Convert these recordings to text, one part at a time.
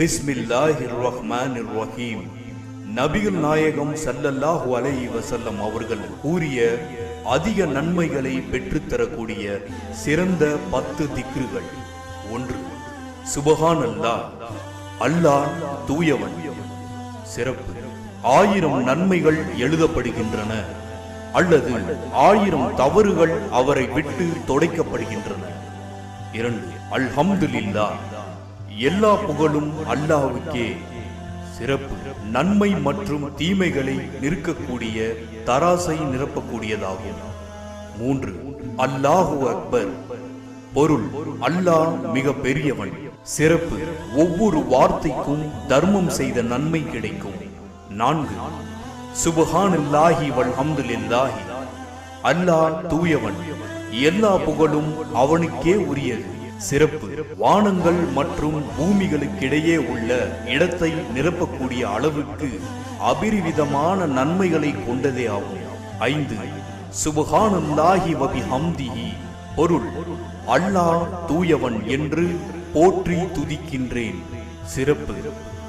பிஸ்மில்லாஹிர் ரஹ்மானிர் ரஹீம் நபிகள் நாயகம் சல்லல்லாஹு அலைஹி வசல்லம் அவர்கள் கூறிய அதிக நன்மைகளை பெற்றுத்தரக்கூடிய சிறந்த பத்து திக்ருகள். ஒன்று சுபஹான் அல்லாஹ் அல்லாஹ் தூயவன். சிறப்பு ஆயிரம் நன்மைகள் எழுதப்படுகின்றன அல்லது ஆயிரம் தவறுகள் அவரை விட்டு தொடைக்கப்படுகின்றன. இரண்டு அல்ஹம்துலில்லாஹ் எல்லா புகழும் அல்லாவுக்கே. சிறப்பு நன்மை மற்றும் தீமைகளை நிற்கக்கூடிய தராசை நிரப்பக்கூடியதாகும். மூன்று அல்லாஹு அக்பர். பொருள் அல்லாஹ் மிக பெரியவன். சிறப்பு ஒவ்வொரு வார்த்தைக்கும் தர்மம் செய்த நன்மை கிடைக்கும். நான்கு சுபஹானில்லாஹி வல்ஹம்துலில்லாஹி. அல்லாஹ் தூயவன். எல்லா புகழும் அவனுக்கே உரியது. சிறப்பு வானங்கள் மற்றும் பூமிகளுக்கிடையே உள்ள இடத்தை நிரப்பக்கூடிய அளவுக்கு அபிரிவிதமான நன்மைகளை கொண்டதே ஆகும். ஐந்து சுபஹானல்லாஹி வபி ஹம்திஹி பொருள் அல்லாஹ் தூயவன் என்று போற்றி துதிக்கின்றேன். சிறப்பு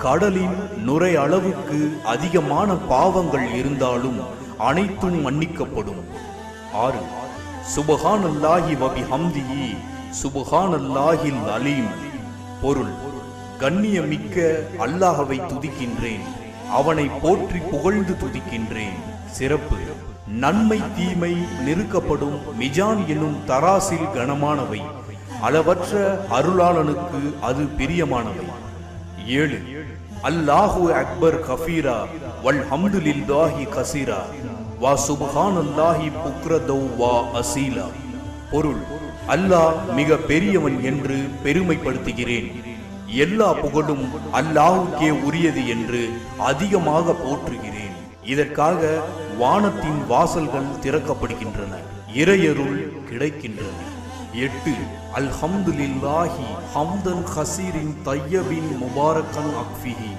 கடலின் நுரை அளவுக்கு அதிகமான பாவங்கள் இருந்தாலும் அனைத்தும் மன்னிக்கப்படும். ஆறு சுபஹானல்லாஹி வபி ஹம்திஹி சுபஹானல்லாஹில் அலீம். பொருள் கண்ணியமிக்க அல்லாஹவை துதிக்கின்றேன். அவனை போற்றி புகழ்ந்து துதிக்கின்றேன். சிறப்பு நன்மை தீமை நெருக்கப்படும் மிஜான் என்னும் தராசில் கனமானவை. அளவற்ற அருளாளனுக்கு அது பிரியமானவை. ஏழு அல்லாஹு அக்பர் கஃபீரா வல் ஹம்துலில்லாஹி கசீரா வா சுப்ஹானல்லாஹி புக்ரதௌ வா அசீலா. பொருள் அல்லாஹ் மிக பெரியவன் என்று பெருமைப்படுத்துகிறேன். எல்லா புகழும் அல்லாஹுக்கே உரியது என்று அதிகமாக போற்றுகிறேன். இதற்காக வானத்தின் வாசல்கள் திறக்கப்படுகின்றன இறையருள் கிடைக்கின்றன. எட்டு அல்ஹம்துலில்லாஹி ஹம்தன் ஹசீரின் தையபின் முபாரக்கன் அக்ஃபிஹி.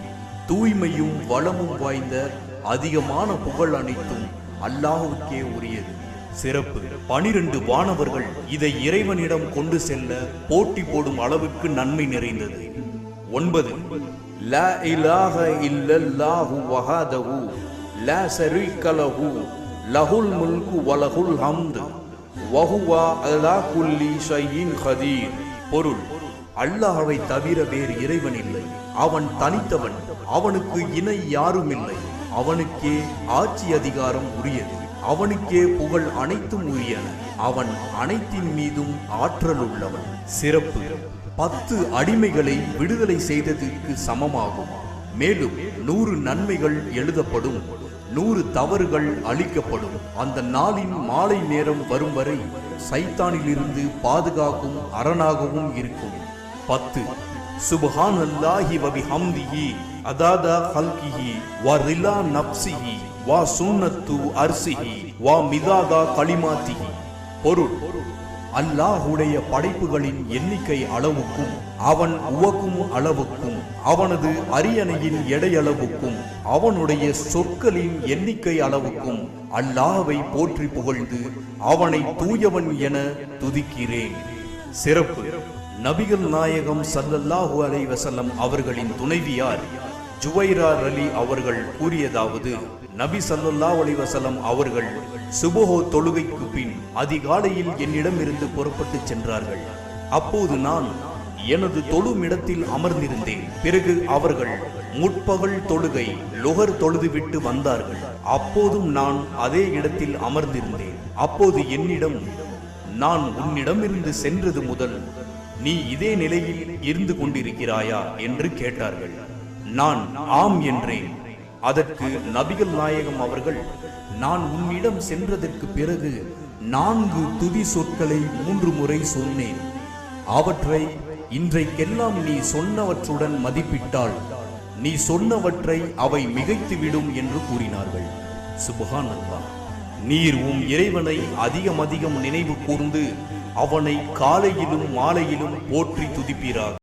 தூய்மையும் வளமும் வாய்ந்த அதிகமான புகழ் அனைத்தும் அல்லாஹுக்கே உரியது. சிறப்பு. பனிரெண்டு வானவர்கள் இதை இறைவனிடம் கொண்டு செல்ல போட்டி போடும் அளவுக்கு நன்மை நிறைந்தது. ஒன்பது. லா இலாஹ இல்லல்லாஹு வஹதஹு. லா ஷரீக லஹு. லஹுல் முல்கு வலஹுல் ஹம்து. வஹுவா அலா குல்லி ஷையின் ஹதீர். பொருள். அல்லாஹ்வை தவிர வேறு இறைவன் இல்லை. அவன் தனித்தவன். அவனுக்கு இணை யாரும் இல்லை அவனுக்கே ஆட்சி அதிகாரம் உரியது. அவனுக்கே புகழ் அனைத்தும் உரியன. அவன் அனைத்தின் மீதும் ஆற்றல் உள்ளவன் சிறப்பு. பத்து அடிமைகளை விடுதலை செய்ததற்கு சமமாகும். மேலும் நூறு நன்மைகள் எழுதப்படும். நூறு தவறுகள் அளிக்கப்படும் அந்த நாளின் மாலை நேரம் வரும் வரை சைத்தானிலிருந்து பாதுகாக்கும் அரணாகவும் இருக்கும். பத்து. சுபஹான் அல்லாஹி வபி ஹம்திஹி அதாதா ஹல்கிஹி வரிலா நப்சிஹி. வா சுன்னத்து அர்சிஹி வா மிதாதா களிமாத்திஹி. பொருள் அல்லாஹுடைய படைப்புகளின் எண்ணிக்கை அளவுக்கும் அவன் உவக்கும் அளவுக்கும் அவனது அரியணையின் எடையளவுக்கும் அவனுடைய சொற்களின் எண்ணிக்கை அளவுக்கும் அல்லாஹை போற்றி புகழ்ந்து அவனை தூயவன் என துதிக்கிறேன். சிறப்பு. நபிகள் நாயகம் சல்லல்லாஹு அலை வசல்லம் அவர்களின் துணைவியார் ஜுவைரா அலி அவர்கள் கூறியதாவது நபி சல்லல்லா அலிவசலம் அவர்கள் சுபஹோ தொழுகைக்கு பின் அதிகாலையில் என்னிடமிருந்து புறப்பட்டு சென்றார்கள். அப்போது நான் எனது தொழுமிடத்தில் அமர்ந்திருந்தேன். பிறகு அவர்கள் முற்பகல் தொழுகை லுகர் தொழுதுவிட்டு வந்தார்கள். அப்போதும் நான் அதே இடத்தில் அமர்ந்திருந்தேன். அப்போது என்னிடம் நான் உன்னிடமிருந்து சென்றது முதல் நீ இதே நிலையில் இருந்து கொண்டிருக்கிறாயா? என்று கேட்டார்கள். நான் ஆம் என்றேன். அதற்கு நபிகள் நாயகம் அவர்கள் நான் உன்னிடம் சென்றதற்கு பிறகு நான்கு துதி சொற்களை மூன்று முறை சொன்னேன். அவற்றை இன்றைக்கெல்லாம் நீ சொன்னவற்றுடன் மதிப்பிட்டால் நீ சொன்னவற்றை அவை மிகைத்துவிடும் என்று கூறினார்கள். சுபகானந்தா நீர் உம் இறைவனை அதிகம் அதிகம் நினைவு கூர்ந்து அவனை காலையிலும் மாலையிலும் போற்றி துதிப்பீராக.